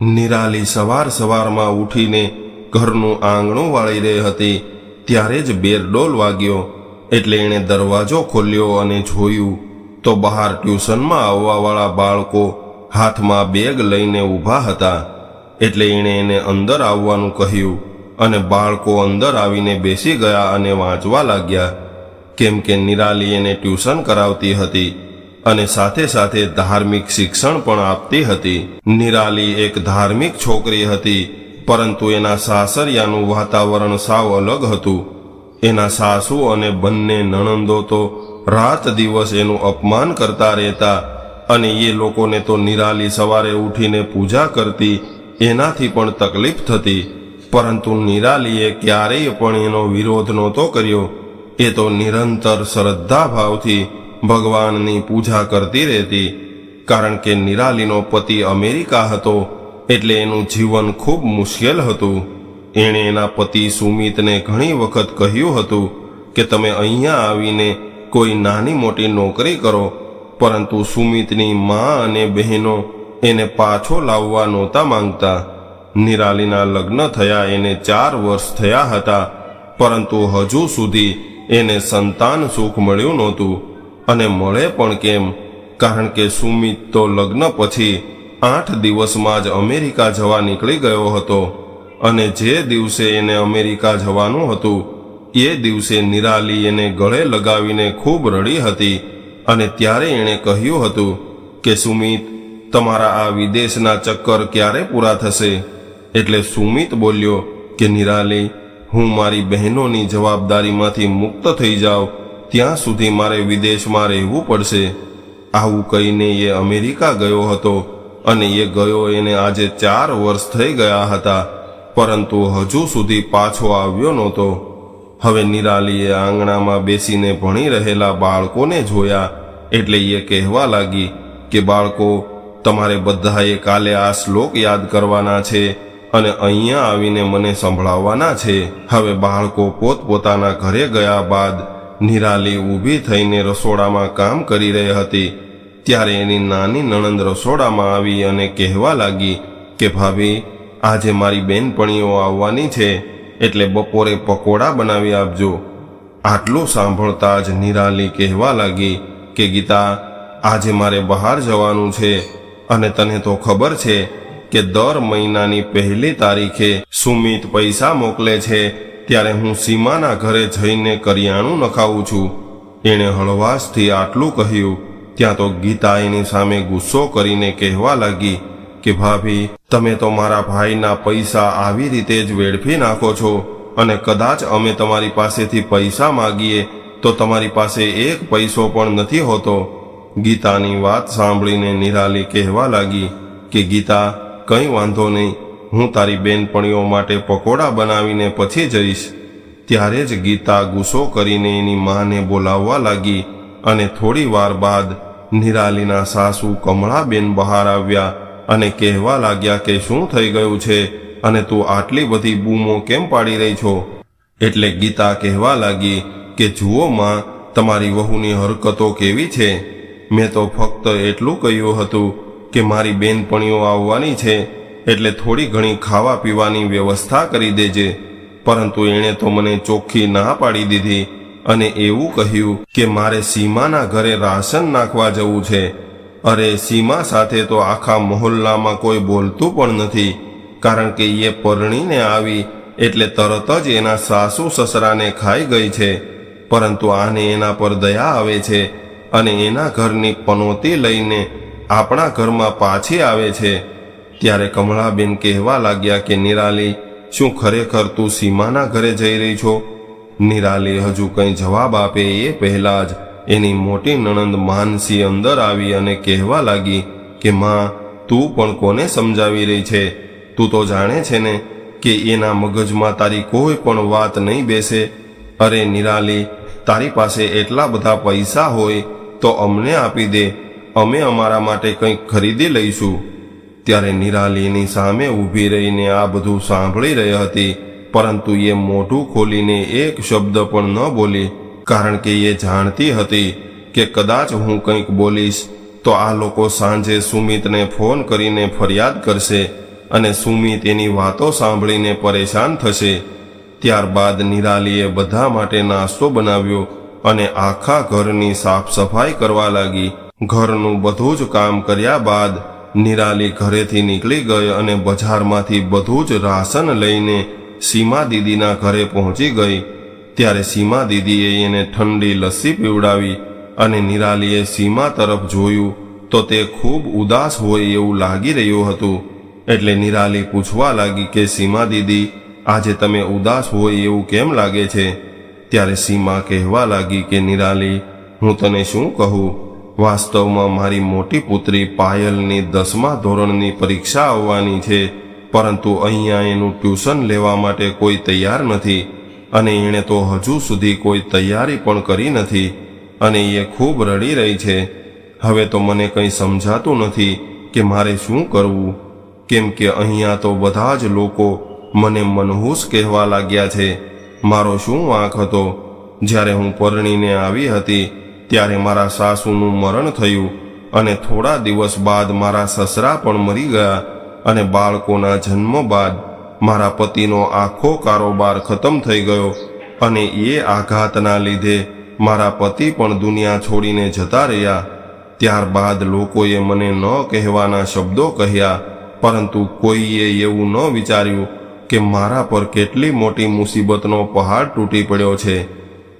નિરાલી સવાર સવારમાં ઉઠીને ઘરનું આંગણું વાળી રહી હતી. ત્યારે જ બેરડોલ વાગ્યો. એટલે એણે દરવાજો ખોલ્યો અને જોયું તો બહાર ટ્યુશનમાં આવવાવાળા બાળકો હાથમાં બેગ લઈને ઊભા હતા. એટલે એણે એને અંદર આવવાનું કહ્યું અને બાળકો અંદર આવીને બેસી ગયા અને વાંચવા લાગ્યા. કેમ કે નિરાલી એને ટ્યુશન કરાવતી હતી. અને સાથે સાથે ધાર્મિક શિક્ષણ પણ આપતી હતી. નિરાલી એક ધાર્મિક છોકરી હતી, પરંતુ એના સાસરિયાનું વાતાવરણ સાવ અલગ હતું. એના સાસુ અને બંને નણંદો તો રાત દિવસ એનું અપમાન કરતા રહેતા અને એ લોકોને તો નિરાલી સવારે ઉઠીને પૂજા કરતી એનાથી પણ તકલીફ થતી. પરંતુ નિરાલીએ ક્યારેય પણ એનો વિરોધ નહોતો કર્યો. એ તો નિરંતર શ્રદ્ધા ભાવથી ભગવાનની પૂજા કરતી રહેતી, કારણ કે નિરાલીનો પતિ અમેરિકા હતો, એટલે એનું જીવન ખૂબ મુશ્કેલ હતું. એણે એના પતિ સુમિતને ઘણી વખત કહ્યું હતું કે તમે અહીંયા આવીને કોઈ નાની મોટી નોકરી કરો, પરંતુ સુમિતની મા અને બહેનો એને પાછો લાવવા નહોતા માંગતા. નિરાલીના લગ્ન થયા, એને ચાર વર્ષ થયા હતા, પરંતુ હજુ સુધી એને સંતાન સુખ મળ્યું નહોતું. અને મળે પણ કેમ? કારણ કે સુમિત તો લગ્ન પછી આઠ દિવસમાં જ અમેરિકા જવા નીકળી ગયો હતો. અને જે દિવસે એને અમેરિકા જવાનું હતું, એ દિવસે નિરાલી એને ગળે લગાવીને ખૂબ રડી હતી. અને ત્યારે એણે કહ્યું હતું કે, સુમિત, તમારા આ વિદેશના ચક્કર ક્યારે પૂરા થશે? એટલે સુમિત બોલ્યો કે, નિરાલી, હું મારી બહેનોની જવાબદારીમાંથી મુક્ત થઈ જાઉં. ત્યાં સુધી મારે વિદેશમાં રહેવું પડશે. આવું કહીને એ અમેરિકા ગયો હતો અને એ ગયો એને આજે ચાર વર્ષ થઈ ગયા હતા, પરંતુ હજુ સુધી પાછો આવ્યો નહોતો. હવે નિરાલીએ આંગણામાં બેસીને ભણી રહેલા બાળકોને જોયા, એટલે એ કહેવા લાગી કે, બાળકો, તમારે બધાએ કાલે આ શ્લોક યાદ કરવાના છે અને અહીંયા આવીને મને સંભળાવવાના છે. હવે બાળકો પોતપોતાના ઘરે ગયા બાદ નિરાલી ઊભી થઈને રસોડામાં કામ કરી રહી હતી. ત્યારે એની નાની નણંદ રસોડામાં આવી અને કહેવા લાગી કે, ભાભી, આજે મારી બેનપણીઓ આવવાની છે, એટલે બપોરે પકોડા બનાવી આપજો. આટલું સાંભળતા જ નિરાલી કહેવા લાગી કે, ગીતા, આજે મારે બહાર જવાનું છે અને તને તો ખબર છે કે દર મહિનાની પહેલી તારીખે સુમિત પૈસા મોકલે છે ત્યારે હું સીમાના ઘરે જઈને કરિયાણું નખાવું છું. એણે હળવાશથી આટલું કહ્યું, ત્યાં તો ગીતા એની સામે ગુસ્સો કરીને કહેવા લાગી કે, ભાભી, તમે તો મારા ભાઈના પૈસા આવી રીતે જ વેડફી નાખો છો અને કદાચ અમે તમારી પાસેથી પૈસા માગીએ તો તમારી પાસે એક પૈસો પણ નથી હોતો. ગીતાની વાત સાંભળીને નિરાલી કહેવા લાગી કે, ગીતા, કંઈ વાંધો નહીં હું તારી બેનપણીઓ માટે પકોડા બનાવીને પછી જઈશ. ત્યારે જ ગીતા ગુસ્સો કરીને એની માને બોલાવવા લાગી અને થોડી વાર બાદ નિરાલીના સાસુ કમળાબેન બહાર આવ્યા અને કહેવા લાગ્યા કે શું થઈ ગયું છે અને તું આટલી બધી બૂમો કેમ પાડી રહી છો? એટલે ગીતા કહેવા લાગી કે જુઓ માં, તમારી વહુની હરકતો કેવી છે? મેં તો ફક્ત એટલું કહ્યું હતું કે મારી બેનપણીઓ આવવાની છે એટલે થોડી ઘણી ખાવા પીવાની વ્યવસ્થા કરી દેજે. પરંતુ એણે તો મને ચોખ્ખી ના પાડી દીધી અને એવું કહ્યું કે મારે સીમાના ઘરે રાશન નાખવા જવું છે. અરે, સીમા સાથે તો આખા મહોલ્લામાં કોઈ બોલતું પણ નથી, કારણ કે એ પરણીને આવી એટલે તરત જ એના સાસુ સસરાને ખાઈ ગઈ છે. પરંતુ આને એના પર દયા આવે છે અને એના ઘરની પનોતી લઈને આપણા ઘરમાં પાછી આવે છે. ત્યારે કમળાબેન કહેવા લાગ્યા કે, નિરાલી, શું ખરેખર તું સીમાના ઘરે જઈ રહી છો? નિરાલી હજુ કંઈ જવાબ આપે એ પહેલા જ એની મોટી નણંદ માનસી અંદર આવી અને કહેવા લાગી કે, માં, તું પણ કોને સમજાવી રહી છે? તું તો જાણે છે ને કે એના મગજમાં તારી કોઈ પણ વાત નહીં બેસે. અરે નિરાલી, તારી પાસે એટલા બધા પૈસા હોય તો અમને આપી દે. અમે અમારા માટે કંઈક ખરીદી લઈશું. ત્યારે નિરાલીની સામે ઊભી રહીને આ બધું સાંભળી રહી હતી, પરંતુ એ મોઢું ખોલીને એક શબ્દ પણ ન બોલી, કારણ કે એ જાણતી હતી કે કદાચ હું કંઈક બોલીશ, તો આ લોકો સાંજે સુમિતને ફોન કરીને ફરિયાદ કરશે અને સુમિત એની વાતો સાંભળીને પરેશાન થશે. ત્યારબાદ નિરાલીએ બધા માટે નાસ્તો બનાવ્યો અને આખા ઘરની સાફ સફાઈ કરવા લાગી. ઘરનું બધું જ કામ કર્યા બાદ નિરાલી ઘરેથી નીકળી ગઈ અને બજારમાંથી બધું જ રાશન લઈને સીમા દીદીના ઘરે પહોંચી ગઈ. ત્યારે સીમા દીદીએ એને ઠંડી લસ્સી પીવડાવી અને નિરાલીએ સીમા તરફ જોયું તો તે ખૂબ ઉદાસ હોય એવું લાગી રહ્યું હતું. એટલે નિરાલી પૂછવા લાગી કે, સીમા દીદી, આજે તમે ઉદાસ હોય એવું કેમ લાગે છે? ત્યારે સીમા કહેવા લાગી કે, નિરાલી, હું તને શું કહું? વાસ્તવમાં મારી મોટી પુત્રી પાયલની દસમા ધોરણની પરીક્ષા આવવાની છે, પરંતુ અહીંયા એનું ટ્યુશન લેવા માટે કોઈ તૈયાર નથી અને એણે તો હજુ સુધી કોઈ તૈયારી પણ કરી નથી અને એ ખૂબ રડી રહી છે. હવે તો મને કંઈ સમજાતું નથી કે મારે શું કરવું, કેમ કે અહીંયા તો બધા જ લોકો મને મનહૂસ કહેવા લાગ્યા છે. મારો શું વાંક હતો? જ્યારે હું પરણીને આવી હતી ત્યારે મારા સાસુનું મરણ થયું અને થોડા દિવસ બાદ મારા સસરા પણ મરી ગયા અને બાળકોના જન્મ બાદ મારા પતિનો આખો કારોબાર ખતમ થઈ ગયો અને એ આઘાતના લીધે મારા પતિ પણ દુનિયા છોડીને જતા રહ્યા. ત્યારબાદ લોકોએ મને ન કહેવાના શબ્દો કહ્યા, પરંતુ કોઈએ એવું ન વિચાર્યું કે મારા પર કેટલી મોટી મુસીબતનો પહાડ તૂટી પડ્યો છે.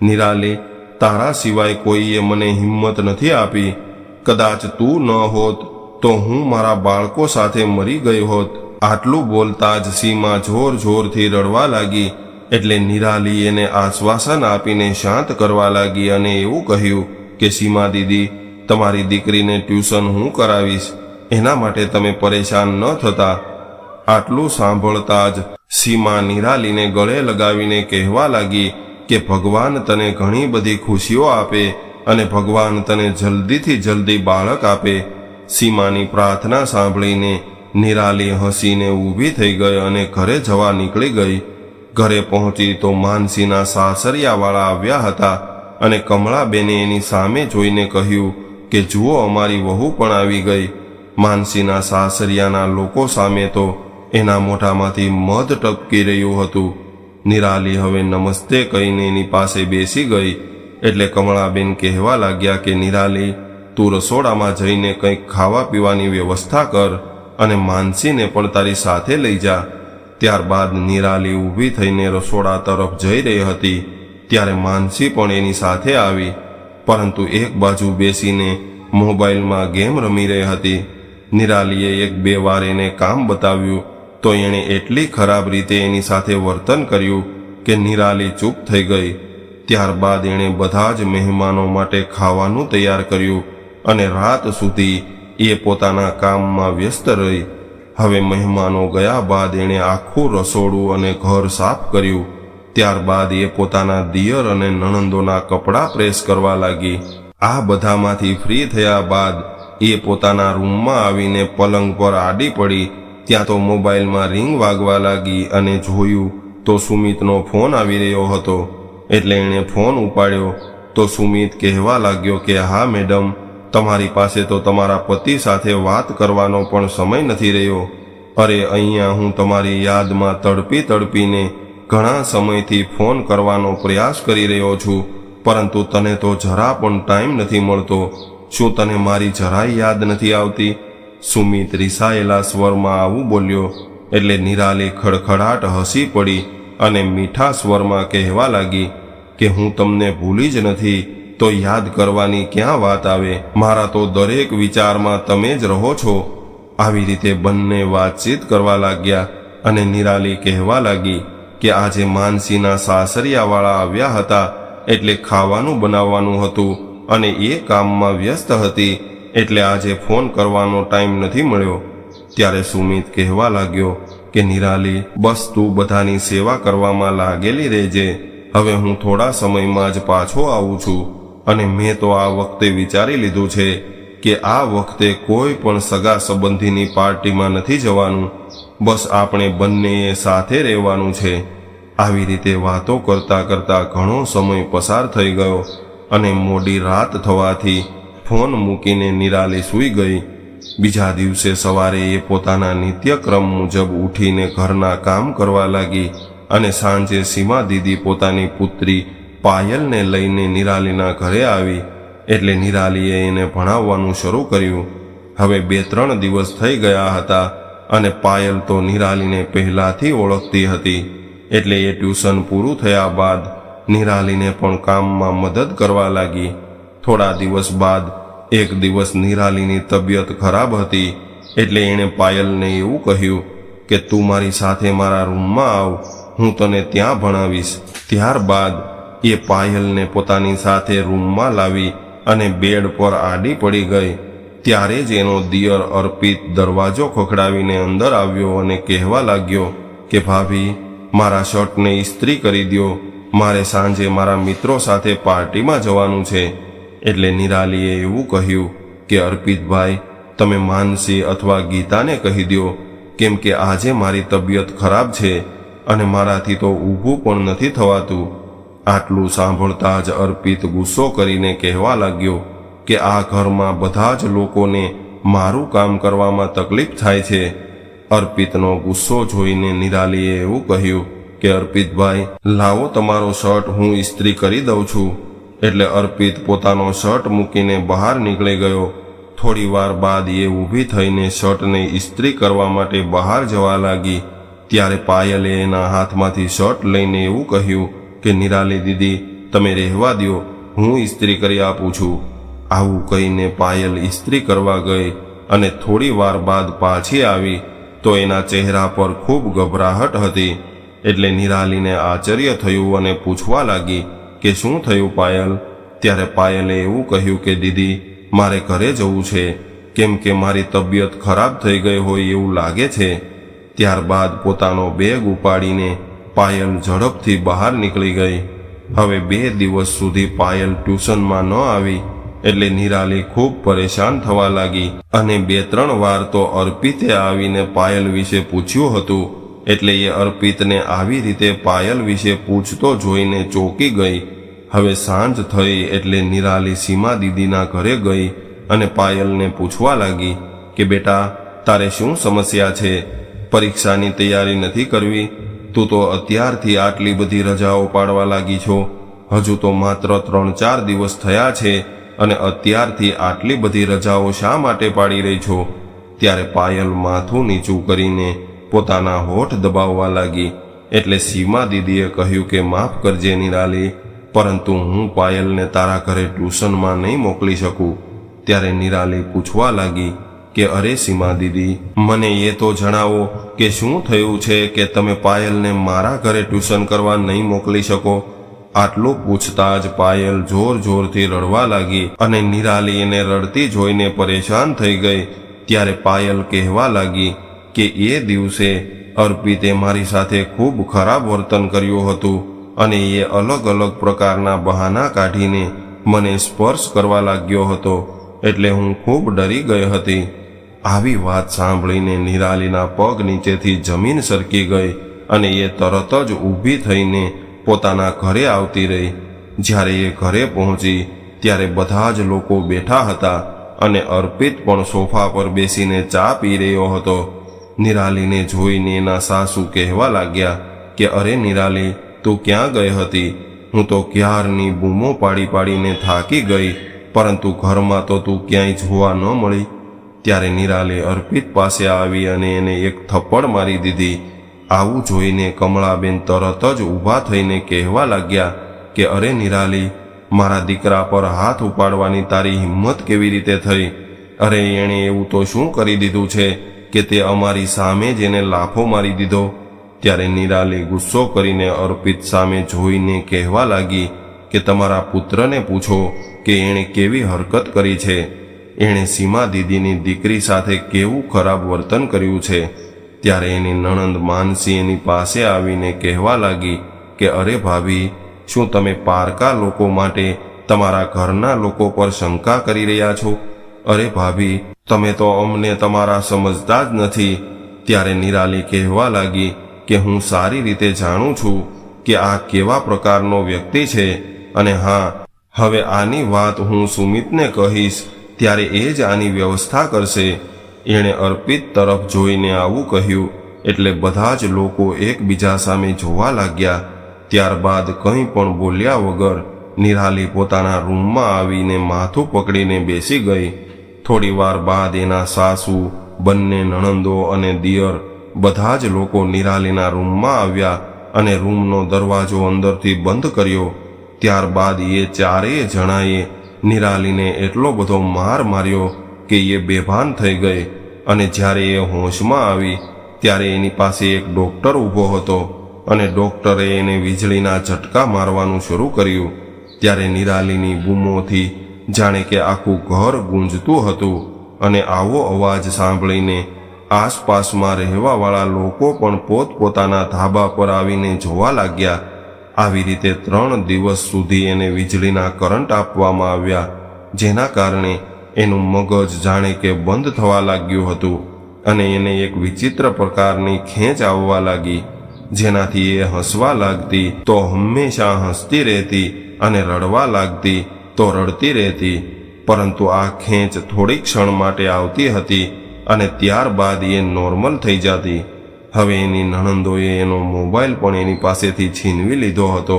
નિરાલી તારા સિવાય કોઈએ મને હિંમત નથી આપી. કદાચ તું ન હોત, તો હું મારા બાળકો સાથે મરી ગઈ હોત. આટલું બોલતા જ સીમા જોર જોરથી રડવા લાગી, એટલે નિરાલી એને આશ્વાસન આપીને શાંત કરવા લાગી અને એવું કહ્યું કે, સીમા દીદી, તમારી દીકરીને ટ્યુશન હું કરાવીશ. એના માટે તમે પરેશાન ન થતા. આટલું સાંભળતા જ સીમા નિરાલીને ગળે લગાવીને કહેવા લાગી કે ભગવાન તને ઘણી બધી ખુશીઓ આપે અને ભગવાન તને જલ્દીથી જલ્દી બાળક આપે. સીમાની પ્રાર્થના સાંભળીને નિરાલી હસીને ઊભી થઈ ગઈ અને ઘરે જવા નીકળી ગઈ. ઘરે પહોંચી તો માનસીના સાસરિયાવાળા આવ્યા હતા અને કમળાબેને એની સામે જોઈને કહ્યું કે, જુઓ, અમારી વહુ પણ આવી ગઈ. માનસીના સાસરિયાના લોકો સામે તો એના મોઢામાંથી મધ ટપકી રહ્યું હતું. નિરાલી હવે નમસ્તે કહીને એની પાસે બેસી ગઈ. એટલે કમળાબેન કહેવા લાગ્યા કે, નિરાલી, તું રસોડામાં જઈને કંઈક ખાવા પીવાની વ્યવસ્થા કર અને માનસીને પણ તારી સાથે લઈ જા. ત્યારબાદ નિરાલી ઊભી થઈને રસોડા તરફ જઈ રહી હતી. ત્યારે માનસી પણ એની સાથે આવી. પરંતુ એક બાજુ બેસીને મોબાઈલમાં ગેમ રમી રહી હતી. નિરાલીએ એક બે વાર એને કામ બતાવ્યું. તો એણે એટલી ખરાબ રીતે એની સાથે વર્તન કર્યું કે નિરાલી ચૂપ થઈ ગઈ. ત્યારબાદ એણે બધા જ મહેમાનો માટે ખાવાનું તૈયાર કર્યું અને રાત સુધી એ પોતાના કામમાં વ્યસ્ત રહી. હવે મહેમાનો ગયા બાદ એણે આખું રસોડું અને ઘર સાફ કર્યું. ત્યારબાદ એ પોતાના દિયર અને નણંદોના કપડાં પ્રેસ કરવા લાગી. આ બધામાંથી ફ્રી થયા બાદ એ પોતાના રૂમમાં આવીને પલંગ પર આડી પડી ત્યાં તો મોબાઈલમાં રિંગ વાગવા લાગી અને જોયું તો સુમિતનો ફોન આવી રહ્યો હતો. એટલે એણે ફોન ઉપાડ્યો. તો સુમિત કહેવા લાગ્યો કે, હા, મેડમ, તમારી પાસે તો તમારા પતિ સાથે વાત કરવાનો પણ સમય નથી રહ્યો. અરે, અહીંયા હું તમારી યાદમાં તડપી તડપીને ઘણા સમયથી ફોન કરવાનો પ્રયાસ કરી રહ્યો છું, પરંતુ તને તો જરા પણ ટાઈમ નથી મળતો. શું તને મારી જરાય યાદ નથી આવતી? સુમિત રિસાયેલા સ્વરમાં આવું બોલ્યો, એટલે નિરાલી ખડખડાટ હસી પડી અને મીઠા સ્વરમાં કહેવા લાગી કે હું તમને ભૂલી જ નથી, તો યાદ કરવાની ક્યાં વાત આવે? મારા તો દરેક વિચારમાં તમે જ રહો છો. આવી રીતે બંને વાતચીત કરવા લાગ્યા અને નિરાલી કહેવા લાગી કે આજે માનસીના સાસરિયાવાળા આવ્યા હતા, એટલે ખાવાનું બનાવવાનું હતું અને એ કામમાં વ્યસ્ત હતી. એટલે આજે ફોન કરવાનો ટાઈમ નથી મળ્યો. ત્યારે સુમિત કહેવા લાગ્યો કે, નિરાલી, બસ તું બધાની સેવા કરવામાં લાગેલી રહેજે. હવે હું થોડા સમયમાં જ પાછો આવું છું. અને મેં તો આ વખતે વિચારી લીધું છે કે, આ વખતે કોઈ પણ સગા સંબંધીની પાર્ટીમાં નથી જવાનું. બસ આપણે બંનેએ સાથે રહેવાનું છે. આવી રીતે વાતો કરતા કરતા ઘણો સમય પસાર થઈ ગયો અને મોડી રાત થવાથી ફોન મૂકીને નિરાલી સૂઈ ગઈ. બીજા દિવસે સવારે એ પોતાના નિત્યક્રમ મુજબ ઉઠીને ઘરના કામ કરવા લાગી અને સાંજે સીમા દીદી પોતાની પુત્રી પાયલને લઈને નિરાલીના ઘરે આવી. એટલે નિરાલીએ એને ભણાવવાનું શરૂ કર્યું. હવે બે ત્રણ દિવસ થઈ ગયા હતા અને પાયલ તો નિરાલીને પહેલાથી ઓળખતી હતી. એટલે એ ટ્યુશન પૂરું થયા બાદ નિરાલીને પણ કામમાં મદદ કરવા લાગી. થોડા દિવસ બાદ એક દિવસ નિરાલીની તબિયત ખરાબ હતી, એટલે એણે પાયલને એવું કહ્યું કે, તું મારી સાથે મારા રૂમમાં આવ, હું તને ત્યાં ભણાવીશ. ત્યારબાદ એ પાયલને પોતાની સાથે રૂમમાં લાવી અને બેડ પર આડી પડી ગઈ. ત્યારે જ એનો દિયર અર્પિત દરવાજો ખખડાવીને અંદર આવ્યો અને કહેવા લાગ્યો કે, ભાભી, મારા શર્ટને ઇસ્ત્રી કરી દ્યો. મારે સાંજે મારા મિત્રો સાથે પાર્ટીમાં જવાનું છે. એટલે નિરાલીએ એવું કહ્યું કે, અર્પિતભાઈ, તમે માનસી અથવા ગીતાને કહી દ્યો, કેમ કે આજે મારી તબિયત ખરાબ છે અને મારાથી તો ઊભું પણ નથી થવાતું. આટલું સાંભળતા જ અર્પિત ગુસ્સો કરીને કહેવા લાગ્યો કે, આ ઘરમાં બધા જ લોકોને મારું કામ કરવામાં તકલીફ થાય છે. અર્પિતનો ગુસ્સો જોઈને નિરાલીએ એવું કહ્યું કે, અર્પિતભાઈ, લાવો તમારો શર્ટ, હું ઇસ્ત્રી કરી દઉં છું. એટલે અર્પિત પોતાનો શર્ટ મૂકીને બહાર નીકળી ગયો. થોડી વાર બાદ એ ઊભી થઈને શર્ટને ઇસ્ત્રી કરવા માટે બહાર જવા લાગી. ત્યારે પાયલે એના હાથમાંથી શર્ટ લઈને એવું કહ્યું કે, નિરાલી દીદી, તમે રહેવા દ્યો. હું ઇસ્ત્રી કરી આપું છું. આવું કહીને પાયલ ઇસ્ત્રી કરવા ગઈ અને થોડી વાર બાદ પાછી આવી તો એના ચહેરા પર ખૂબ ગભરાહટ હતી. એટલે નિરાલીને આશ્ચર્ય થયું અને પૂછવા લાગી કે શું થયું પાયલ? ત્યારે પાયલે એવું કહ્યું કે, દીદી, મારે ઘરે જવું છે. કેમ કે મારી તબિયત ખરાબ થઈ ગઈ હોય એવું લાગે છે. ત્યારબાદ પોતાનો બેગ ઉપાડીને પાયલ ઝડપથી બહાર નીકળી ગઈ. હવે બે દિવસ સુધી પાયલ ટ્યુશનમાં ન આવી, એટલે નિરાલી ખૂબ પરેશાન થવા લાગી અને બે ત્રણ વાર તો અર્પિતે આવીને પાયલ વિશે પૂછ્યું હતું, એટલે એ અર્પિતને આવી રીતે પાયલ વિશે પૂછતો જોઈને ચોંકી ગઈ. હવે સાંજ થઈ એટલે નિરાલી સીમા દીદીના ઘરે ગઈ અને પાયલને પૂછવા લાગી કે, બેટા, તારે શું સમસ્યા છે? પરીક્ષાની તૈયારી નથી કરવી? તું તો અત્યારથી આટલી બધી રજાઓ પાડવા લાગી છો. હજુ તો માત્ર ત્રણ ચાર દિવસ થયા છે અને અત્યારથી આટલી બધી રજાઓ શા માટે પાડી રહી છો? ત્યારે પાયલ માથું નીચું કરીને પોતાના હોઠ દબાવવા લાગી એટલે સીમા દીદીએ કહ્યું કે, માફ કરજે નિરાલી પરંતુ હું પાયલને તારા ઘરે ટ્યુશનમાં નહીં મોકલી શકું. ત્યારે નિરાલી પૂછવા લાગી કે, અરે સીમા દીદી, મને એ તો જણાવો કે શું થયું છે કે તમે પાયલને મારા ઘરે ટ્યુશન કરવા નહીં મોકલી શકો? આટલું પૂછતા જ પાયલ જોર જોરથી રડવા લાગી અને નિરાલી એને રડતી જોઈને પરેશાન થઈ ગઈ. ત્યારે પાયલ કહેવા લાગી કે, એ દિવસે અર્પિતે મારી સાથે ખૂબ ખરાબ વર્તન કર્યું હતું. અને એ અલગ અલગ પ્રકારના બહાના કાઢીને મને સ્પર્શ કરવા લાગ્યો હતો, એટલે હું ખૂબ ડરી ગઈ હતી. આવી વાત સાંભળીને નિરાલીના પગ નીચેથી જમીન સરકી ગઈ અને એ તરત જ ઊભી થઈને પોતાના ઘરે આવતી રહી. જ્યારે એ ઘરે પહોંચી, ત્યારે બધા જ લોકો બેઠા હતા અને અર્પિત પણ સોફા પર બેસીને ચા પી રહ્યો હતો. નિરાલીને જોઈને એના સાસુ કહેવા લાગ્યા કે, અરે નિરાલી તું ક્યાં ગઈ હતી? હું તો ક્યારની બૂમો પાડી પાડીને થાકી ગઈ, પરંતુ ઘરમાં તો તું ક્યાંય જોવા ન મળી. ત્યારે નિરાલે અર્પિત પાસે આવી અને એને એક થપ્પડ મારી દીધી. આવું જોઈને કમળાબેન તરત જ ઊભા થઈને કહેવા લાગ્યા કે, અરે નિરાલી, મારા દીકરા પર હાથ ઉપાડવાની તારી હિંમત કેવી રીતે થઈ? અરે એણે એવું તો શું કરી દીધું છે કે તે અમારી સામે જ એને લાફો મારી દીધો? ત્યારે નિરાલી ગુસ્સો કરીને અર્પિત સામે જોઈને કહેવા લાગી કે તમારા પુત્રને પૂછો કે એણે કેવી હરકત કરી છે. એણે સીમા દીદીની દીકરી સાથે કેવું ખરાબ વર્તન કર્યું છે. ત્યારે એની નણંદ માનસી એની પાસે આવીને કહેવા લાગી કે, અરે ભાભી, શું તમે પારકા લોકો માટે તમારા ઘરના લોકો પર શંકા કરી રહ્યા છો? અરે ભાભી, તમે તો અમને તમારા સમજતા જ નથી. ત્યારે નિરાલી કહેવા લાગી કે હું સારી રીતે જાણું છું કે આ કેવા પ્રકારનો વ્યક્તિ છે અને હા, હવે આની વાત હું સુમિતને કહીશ, ત્યારે એ જ આની વ્યવસ્થા કરશે. એણે અર્પિત તરફ જોઈને આવું કહ્યું, એટલે બધા જ લોકો એકબીજા સામે જોવા લાગ્યા. ત્યારબાદ કંઈ પણ બોલ્યા વગર નિરાલી પોતાના રૂમમાં આવીને માથું પકડીને બેસી ગઈ. થોડી વાર બાદ એના સાસુ, બંને નણંદો અને દિયર બધા જ લોકો નિરાલીના રૂમમાં આવ્યા અને રૂમનો દરવાજો અંદરથી બંધ કર્યો. ત્યારબાદ એ ચારેય જણાએ નિરાલીને એટલો બધો માર માર્યો કે એ બેભાન થઈ ગઈ અને જ્યારે એ હોશમાં આવી ત્યારે એની પાસે એક ડૉક્ટર ઊભો હતો અને ડોક્ટરે એને વીજળીના ઝટકા મારવાનું શરૂ કર્યું. ત્યારે નિરાલીની બૂમોથી જાણે કે આખું ઘર ગુંજતું હતું અને આવો અવાજ સાંભળીને આસપાસમાં રહેવાવાળા લોકો પણ પોતપોતાના ધાબા પર આવીને જોવા લાગ્યા. આવી રીતે ત્રણ દિવસ સુધી એને વીજળીના કરંટ આપવામાં આવ્યા, જેના કારણે એનું મગજ જાણે કે બંધ થવા લાગ્યું હતું અને એને એક વિચિત્ર પ્રકારની ખેંચ આવવા લાગી, જેનાથી એ હસવા લાગતી તો હંમેશા હસતી રહેતી અને રડવા લાગતી તો રડતી રહેતી, પરંતુ આ ખેંચ થોડી ક્ષણ માટે આવતી હતી અને ત્યારબાદ એ નોર્મલ થઈ જતી. હવે એની નણંદોએ એનો મોબાઈલ પણ એની પાસેથી છીનવી લીધો હતો.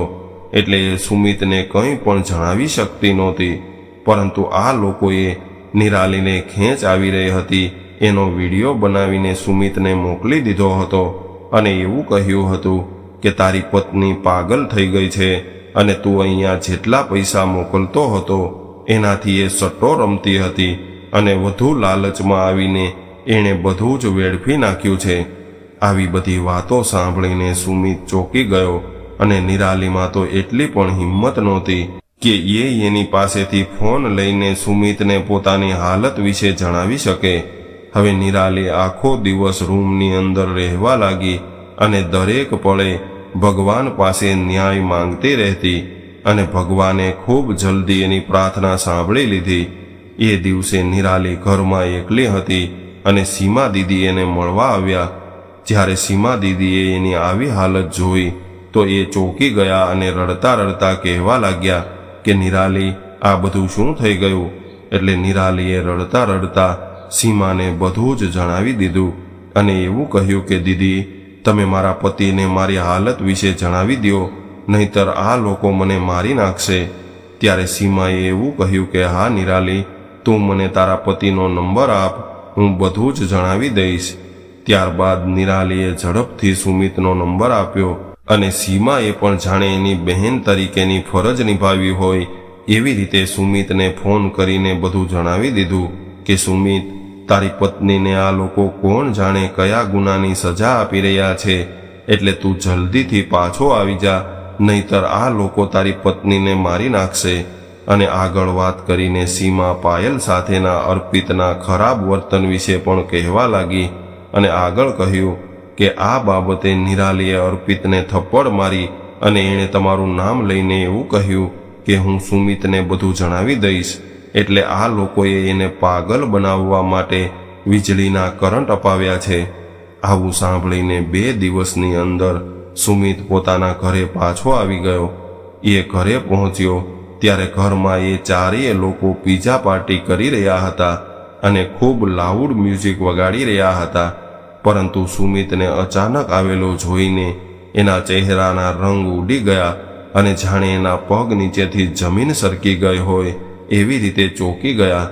એટલે એ સુમિતને કંઈ પણ જણાવી શકતી નહોતી. પરંતુ આ લોકોએ નિરાલીને ખેંચ આવી રહી હતી. એનો વીડિયો બનાવીને સુમિતને મોકલી દીધો હતો અને એવું કહ્યું હતું કે, તારી પત્ની પાગલ થઈ ગઈ છે અને તું અહીંયા જેટલા પૈસા મોકલતો હતો, એનાથી એ સટ્ટો રમતી હતી. અને વધુ લાલચમાં આવીને એણે બધું જ વેડફી નાખ્યું છે. આવી બધી વાતો સાંભળીને સુમિત ચોંકી ગયો અને નિરાલીમાં તો એટલી પણ હિંમત નહોતી કે એ એની પાસેથી ફોન લઈને સુમિતને પોતાની હાલત વિશે જણાવી શકે. હવે નિરાલી આખો દિવસ રૂમની અંદર રહેવા લાગી અને દરેક પળે ભગવાન પાસે ન્યાય માંગતી રહેતી અને ભગવાને ખૂબ જલ્દી એની પ્રાર્થના સાંભળી લીધી. એ દિવસે નિરાલી ઘરમાં એકલી હતી અને સીમા દીદી એને મળવા આવ્યા. જ્યારે સીમા દીદીએ એની આવી હાલત જોઈ, તો એ ચોંકી ગયા અને રડતા રડતા કહેવા લાગ્યા કે, નિરાલી, આ બધું શું થઈ ગયું? એટલે નિરાલીએ રડતા રડતા સીમાને બધું જ જણાવી દીધું અને એવું કહ્યું કે, દીદી, તમે મારા પતિને મારી હાલત વિશે જણાવી દો નહીતર આ લોકો મને મારી નાખશે. ત્યારે સીમાએ એવું કહ્યું કે, હા, નિરાલી તું મને તારા પતિનો નંબર આપ, હું બધું જ જણાવી દઈશ. ત્યારબાદ નિરાલીએ ઝડપથી સુમિતનો નંબર આપ્યો અને સીમાએ પણ જાણે એની બહેન તરીકેની ફરજ નિભાવી હોય એવી રીતે સુમિતને ફોન કરીને બધું જણાવી દીધું કે, સુમિત, તારી પત્નીને આ લોકો કોણ જાણે કયા ગુનાની સજા આપી રહ્યા છે, એટલે તું જલ્દીથી પાછો આવી જા, નહીતર આ લોકો તારી પત્નીને મારી નાખશે. અને આગળ વાત કરીને સીમા પાયલ સાથેના અર્પિતના ખરાબ વર્તન વિશે પણ કહેવા લાગી અને આગળ કહ્યું કે આ બાબતે નિરાલીએ અર્પિતને થપ્પડ મારી અને એણે તમારું નામ લઈને એવું કહ્યું કે હું સુમિતને બધું જણાવી દઈશ એટલે આ લોકોએ એને પાગલ બનાવવા માટે વીજળીના કરંટ અપાવ્યા છે. આવું સાંભળીને બે દિવસની અંદર સુમિત પોતાના ઘરે પાછો આવી ગયો. એ ઘરે પહોંચ્યો ત્યારે ઘરમાં એ ચારેય લોકો પીઝા પાર્ટી કરી રહ્યા હતા અને ખૂબ લાઉડ મ્યુઝિક વગાડી રહ્યા હતા. પરંતુ સુમિતને અચાનક આવેલો જોઈને એના ચહેરાના રંગ ઉડી ગયા અને જાણે એના પગ નીચેથી જમીન સરકી ગઈ હોય એવી રીતે ચોંકી ગયા.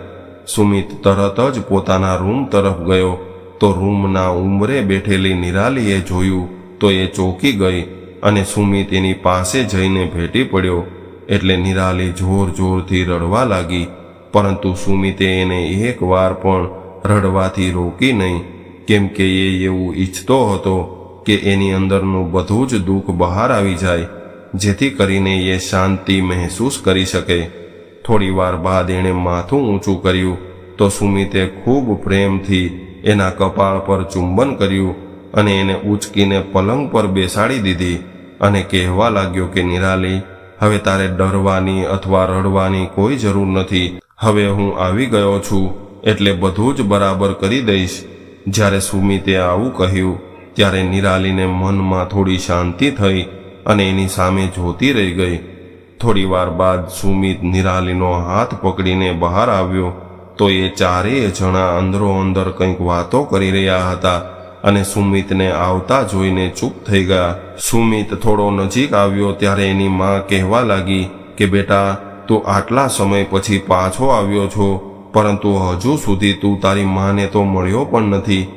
સુમિત તરત જ પોતાના રૂમ તરફ ગયો. તો રૂમના ઉંમરે બેઠેલી નિરાલીએ જોયું તો એ ચોંકી ગઈ અને સુમિત એની પાસે જઈને ભેટી પડ્યો. એટલે નિરાલી જોર જોરથી રડવા લાગી, પરંતુ સુમિતે એને એકવાર પણ રડવાથી રોકી નહીં, કેમ કે એ એવું ઈચ્છતો હતો કે એની અંદરનું બધું જ દુઃખ બહાર આવી જાય, જેથી કરીને એ શાંતિ મહેસૂસ કરી શકે. થોડી વાર બાદ એણે માથું ઊંચું કર્યું, તો સુમિતે ખૂબ પ્રેમથી એના કપાળ પર ચુંબન કર્યું અને એને ઉચકીને પલંગ પર બેસાડી દીધી અને કહેવા લાગ્યો કે, નિરાલી હવે તારે ડરવાની અથવા રડવાની કોઈ જરૂર નથી. હવે હું આવી ગયો છું, એટલે બધું જ બરાબર કરી દઈશ. જ્યારે સુમિતે આવું કહ્યું, ત્યારે નિરાલીને મનમાં થોડી શાંતિ થઈ અને એની સામે જોતી રહી ગઈ. થોડી વાર બાદ સુમિત નિરાલીનો હાથ પકડીને બહાર આવ્યો, તો એ ચારેય જણા અંદરો અંદર કંઈક વાતો કરી રહ્યા હતા. અને સુમિતને આવતા જોઈને ચૂપ થઈ ગયા. સુમિત થોડો નજીક આવ્યો ત્યારે એની માં કહેવા લાગી કે, બેટા, તું આટલા સમય પછી પાછો આવ્યો છો, પરંતુ હજુ સુધી તું તારી માને તો મળ્યો પણ નથી.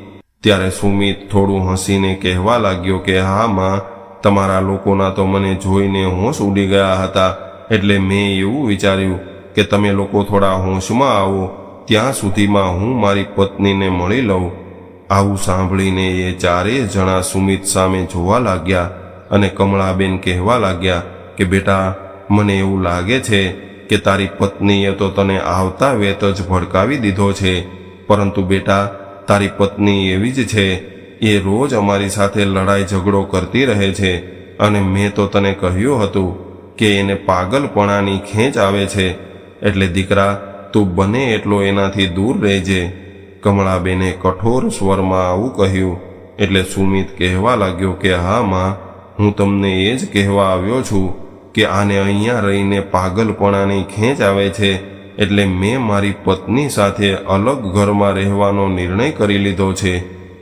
ત્યારે સુમિત થોડું હસીને કહેવા લાગ્યો કે, હા, માં, તમારા લોકોના તો મને જોઈને હોશ ઉડી ગયા હતા, એટલે મેં એવું વિચાર્યું કે તમે લોકો થોડા હોશમાં આવો, ત્યાં સુધીમાં હું મારી પત્નીને મળી લઉં. આવું સાંભળીને એ ચારેય જણા સુમિત સામે જોવા લાગ્યા અને કમળાબેન કહેવા લાગ્યા કે, બેટા, મને એવું લાગે છે કે તારી પત્નીએ તો તને આવતા વેત જ ભડકાવી દીધો છે. પરંતુ બેટા, તારી પત્ની એવી જ છે. એ રોજ અમારી સાથે લડાઈ ઝઘડો કરતી રહે છે. અને મેં તો તને કહ્યું હતું કે એને પાગલપણાની ખેંચ આવે છે. એટલે દીકરા, તું બને એટલો એનાથી દૂર રહેજે. કમળાબેને કઠોર સ્વરમાં આવું કહ્યું. એટલે સુમિત કહેવા લાગ્યો કે, હા, માં, હું તમને એ જ કહેવા આવ્યો છું કે આને અહીંયા રહીને પાગલપણાની ખેંચ આવે છે. એટલે મેં મારી પત્ની સાથે અલગ ઘરમાં રહેવાનો નિર્ણય કરી લીધો છે.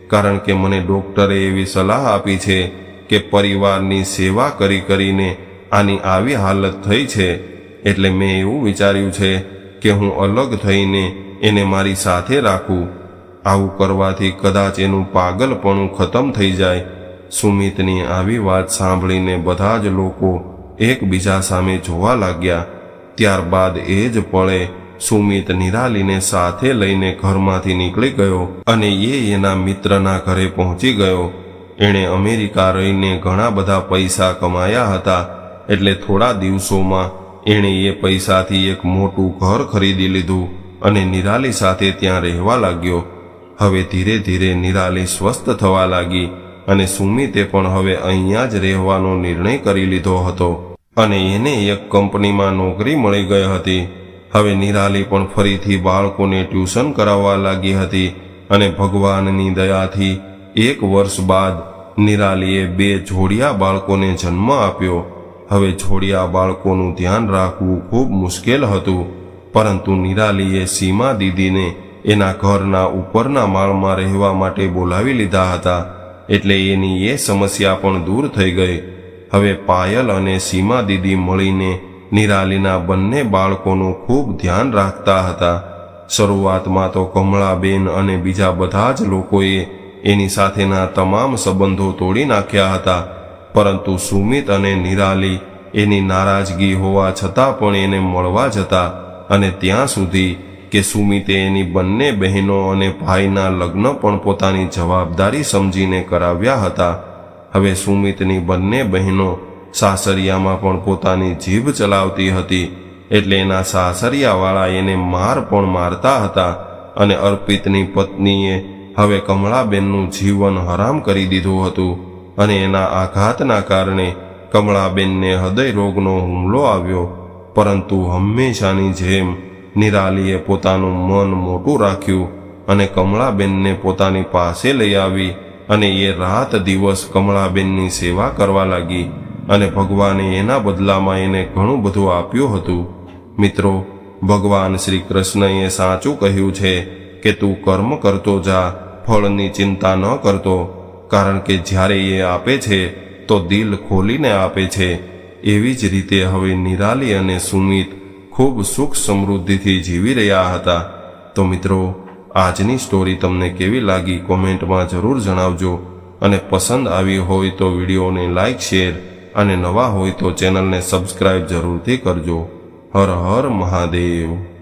કારણ કે મને ડૉક્ટરે એવી સલાહ આપી છે કે પરિવારની સેવા કરી કરીને આની આવી હાલત થઈ છે. એટલે મેં એવું વિચાર્યું છે કે હું અલગ થઈને એને મારી સાથે રાખું. આવું કરવાથી કદાચ એનું પાગલપણું ખતમ થઈ જાય. સુમિતની આવી વાત સાંભળીને બધા જ લોકો એકબીજા સામે જોવા લાગ્યા. ત્યારબાદ એ જ પળે સુમિત નિરાલીને સાથે લઈને ઘરમાંથી નીકળી ગયો અને એ એના મિત્રના ઘરે પહોંચી ગયો. એણે અમેરિકા રહીને ઘણા બધા પૈસા કમાયા હતા, એટલે થોડા દિવસોમાં એણે એ પૈસાથી એક મોટું ઘર ખરીદી લીધું. અને નિરાલી સાથે ત્યાં રહેવા લાગ્યો. હવે ધીરે ધીરે નિરાલી સ્વસ્થ થવા લાગી અને સુમિતે પણ હવે અહીંયા જ રહેવાનો નિર્ણય કરી લીધો હતો. અને એને એક કંપનીમાં નોકરી મળી ગઈ હતી. હવે નિરાલી પણ ફરીથી બાળકોને ટ્યુશન કરાવવા લાગી હતી અને ભગવાનની દયાથી એક વર્ષ બાદ નિરાલીએ બે જોડિયા બાળકોને જન્મ આપ્યો. હવે જોડિયા બાળકોનું ધ્યાન રાખવું ખૂબ મુશ્કેલ હતું. પરંતુ નિરાલીએ સીમા દીદીને એના ઘરના ઉપરના માળમાં રહેવા માટે બોલાવી લીધા હતા, એટલે એની એ સમસ્યા પણ દૂર થઈ ગઈ. હવે પાયલ અને સીમા દીદી મળીને નિરાલીના બંને બાળકોનું ખૂબ ધ્યાન રાખતા હતા. શરૂઆતમાં તો કમળાબેન અને બીજા બધા જ લોકોએ એની સાથેના તમામ સંબંધો તોડી નાખ્યા હતા, પરંતુ સુમિત અને નિરાલી એની નારાજગી હોવા છતાં પણ એને મળવા જતા અને ત્યાં સુધી કે સુમિતે એની બંને બહેનો અને ભાઈના લગ્ન પણ પોતાની જવાબદારી સમજીને કરાવ્યા હતા. હવે સુમિતની બંને બહેનો સાસરિયામાં પણ પોતાની જીભ ચલાવતી હતી એટલે એના સાસરિયાવાળા એને માર પણ મારતા હતા અને અર્પિતની પત્નીએ હવે કમળાબેનનું જીવન હરામ કરી દીધું હતું અને એના આઘાતના કારણે કમળાબેનને હૃદય રોગનો હુમલો આવ્યો. પરંતુ હંમેશાની જેમ નિરાલીએ પોતાનું મન મોટું રાખ્યું અને કમળાબેનને પોતાની પાસે લઈ આવી અને એ રાત દિવસ કમળાબેનની સેવા કરવા લાગી અને ભગવાને એના બદલામાં એને ઘણું બધું આપ્યું હતું. મિત્રો, ભગવાન શ્રી કૃષ્ણએ સાચું કહ્યું છે કે તું કર્મ કરતો જા, ફળની ચિંતા ન કરતો, કારણ કે જ્યારે એ આપે છે, તો દિલ ખોલીને આપે છે. એવી જ રીતે હવે નિરાલી અને સુમિત ખૂબ સુખ સમૃદ્ધિથી જીવી રહ્યા હતા. તો મિત્રો, આજની સ્ટોરી તમને કેવી લાગી કોમેન્ટમાં જરૂર જણાવજો અને પસંદ આવી હોય તો વિડીયોને લાઇક શેર અને નવા હોય તો ચેનલને સબસ્ક્રાઇબ જરૂરથી કરજો. હર હર મહાદેવ.